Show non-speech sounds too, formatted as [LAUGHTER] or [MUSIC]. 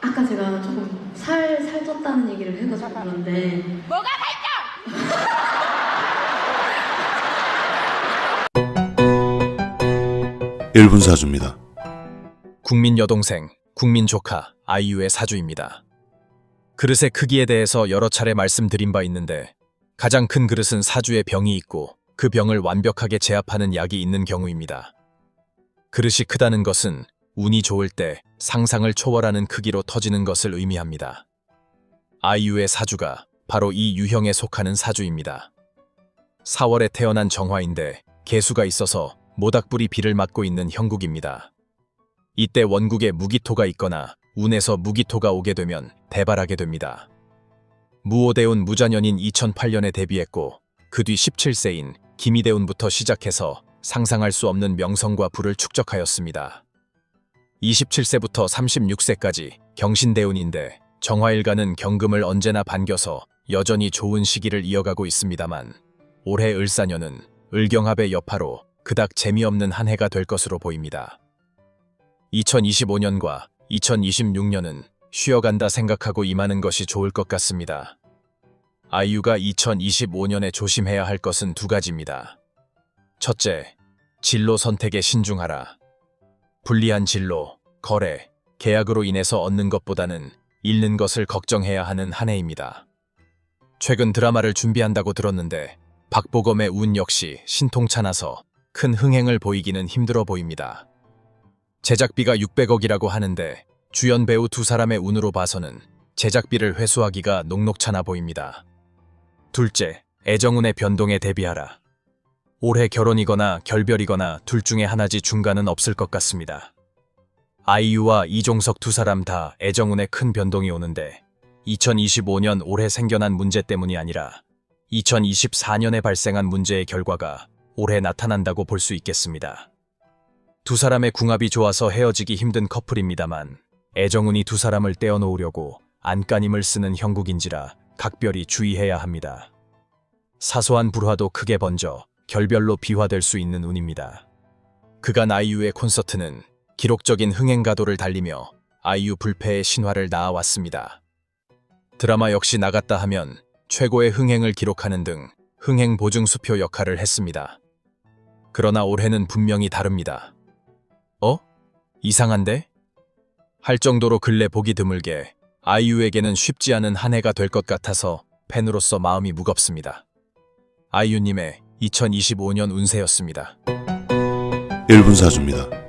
아까 제가 조금 살, 살쪘다는 얘기를 해가지고 그런데 뭐가 살쪄? [LAUGHS] 1분 사주입니다. 국민 여동생, 국민 조카, 아이유의 사주입니다. 그릇의 크기에 대해서 여러 차례 말씀드린 바 있는데 가장 큰 그릇은 사주에 병이 있고 그 병을 완벽하게 제압하는 약이 있는 경우입니다. 그릇이 크다는 것은 운이 좋을 때 상상을 초월하는 크기로 터지는 것을 의미합니다. 아이유의 사주가 바로 이 유형에 속하는 사주입니다. 4월에 태어난 정화인데 개수가 있어서 모닥불이 비를 맞고 있는 형국입니다. 이때 원국에 무기토가 있거나 운에서 무기토가 오게 되면 대발하게 됩니다. 무오대운 무자년인 2008년에 데뷔했고 그 뒤 17세인 김이대운부터 시작해서 상상할 수 없는 명성과 부를 축적하였습니다. 27세부터 36세까지 경신대운인데 정화일가는 경금을 언제나 반겨서 여전히 좋은 시기를 이어가고 있습니다만 올해 을사년은 을경합의 여파로 그닥 재미없는 한 해가 될 것으로 보입니다. 2025년과 2026년은 쉬어간다 생각하고 임하는 것이 좋을 것 같습니다. 아이유가 2025년에 조심해야 할 것은 두 가지입니다. 첫째, 진로 선택에 신중하라. 불리한 진로, 거래, 계약으로 인해서 얻는 것보다는 잃는 것을 걱정해야 하는 한 해입니다. 최근 드라마를 준비한다고 들었는데 박보검의 운 역시 신통찮아서 큰 흥행을 보이기는 힘들어 보입니다. 제작비가 600억이라고 하는데 주연 배우 두 사람의 운으로 봐서는 제작비를 회수하기가 녹록찮아 보입니다. 둘째, 애정운의 변동에 대비하라. 올해 결혼이거나 결별이거나 둘 중에 하나지 중간은 없을 것 같습니다. 아이유와 이종석 두 사람 다 애정운에 큰 변동이 오는데 2025년 올해 생겨난 문제 때문이 아니라 2024년에 발생한 문제의 결과가 올해 나타난다고 볼 수 있겠습니다. 두 사람의 궁합이 좋아서 헤어지기 힘든 커플입니다만 애정운이 두 사람을 떼어놓으려고 안간힘을 쓰는 형국인지라 각별히 주의해야 합니다. 사소한 불화도 크게 번져 결별로 비화될 수 있는 운입니다. 그간 아이유의 콘서트는 기록적인 흥행 가도를 달리며 아이유 불패의 신화를 낳아왔습니다. 드라마 역시 나갔다 하면 최고의 흥행을 기록하는 등 흥행 보증 수표 역할을 했습니다. 그러나 올해는 분명히 다릅니다. 어? 이상한데? 할 정도로 근래 보기 드물게 아이유에게는 쉽지 않은 한 해가 될 것 같아서 팬으로서 마음이 무겁습니다. 아이유님의 2025년 운세였습니다. 1분 사주입니다.